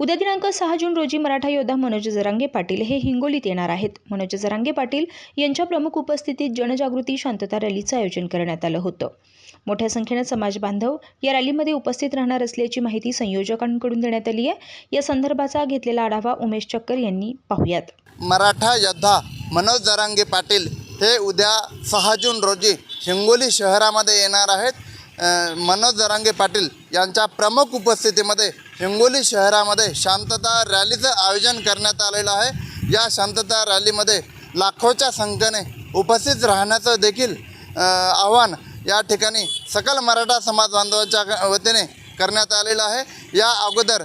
उद्या दिनांक सहा जून रोजी मराठा योद्धा मनोज जरांगे पाटील हे हिंगोलीत येणार आहेत. मनोज जरांगे पाटील यांच्या प्रमुख उपस्थितीत जनजागृती शांतता रॅलीचं आयोजन करण्यात आलं होतं. मोठ्या संख्येनं समाज बांधव या रॅलीमध्ये उपस्थित राहणार असल्याची माहिती संयोजकांकडून देण्यात आली आहे. या संदर्भाचा घेतलेला आढावा उमेश चक्कर यांनी पाहूयात. मराठा योद्धा मनोज जरांगे पाटील हे उद्या सहा जून रोजी हिंगोली शहरामध्ये येणार आहेत. मनोज जरांगे पाटील यांच्या प्रमुख उपस्थितीमध्ये हिंगोली शहरामध्ये शांतता रॅलीचं आयोजन करण्यात आलेलं आहे. या शांतता रॅलीमध्ये लाखोच्या संख्येने उपस्थित राहण्याचं देखील आव्हान या ठिकाणी सकल मराठा समाज बांधवांच्या वतीने करण्यात आलेलं आहे. या अगोदर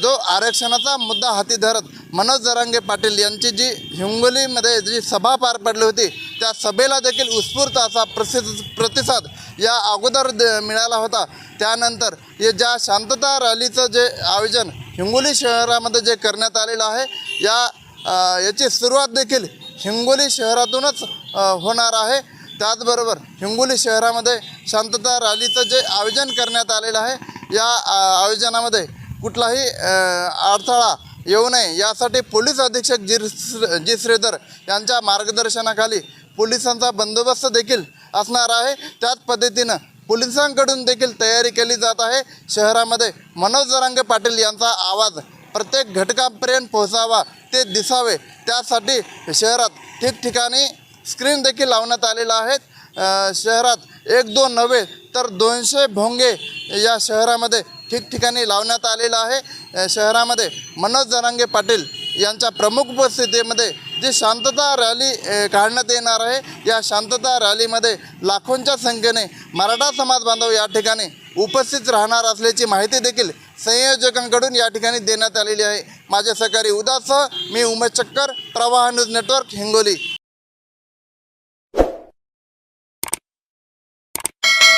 जो आरक्षणाचा मुद्दा हाती धरत मनोज जरांगे पाटील यांची जी हिंगोलीमध्ये जी सभा पार पडली होती त्या सभेला देखील उत्स्फूर्त असा प्रसिद्ध प्रतिसाद या अगोदर द मिळाला होता. त्यानंतर हे ज्या शांतता रॅलीचं जे आयोजन हिंगोली शहरामध्ये जे करण्यात आलेलं आहे या याची सुरुवात देखील हिंगोली शहरातूनच होणार आहे. त्याचबरोबर हिंगोली शहरामध्ये शांतता रॅलीचं जे आयोजन करण्यात आलेलं आहे या आयोजनामध्ये कुठलाही अडथळा येऊ नये. यासाठी पोलीस अधीक्षक जी जी श्रीधर यांच्या मार्गदर्शनाखाली पोलिसांचा बंदोबस्त देखील असणार आहे. त्याच पद्धतीनं पोलिसांकडून देखील तयारी केली जात आहे. शहरामध्ये मनोज जरांगे पाटील यांचा आवाज प्रत्येक घटकापर्यंत पोहोचावा ते दिसावे. त्यासाठी शहरात ठिकठिकाणी स्क्रीन देखील लावण्यात आलेला आहेत शहरात एक दोन नव्हे तर दोनशे भोंगे या शहरामध्ये ठिकठिकाणी लावण्यात आलेलं आहे. शहरामध्ये मनोज जरांगे पाटील यांच्या प्रमुख उपस्थितीमध्ये जी शांतता रॅली काढण्यात येणार आहे. या शांतता रॅलीमध्ये लाखोंच्या संख्येने मराठा समाज बांधव या ठिकाणी उपस्थित राहणार असल्याची माहिती देखील संयोजकांकडून या ठिकाणी देण्यात आलेली आहे. माझे सहकारी उदासह मी उमेश चक्कर प्रवाह न्यूज नेटवर्क हिंगोली.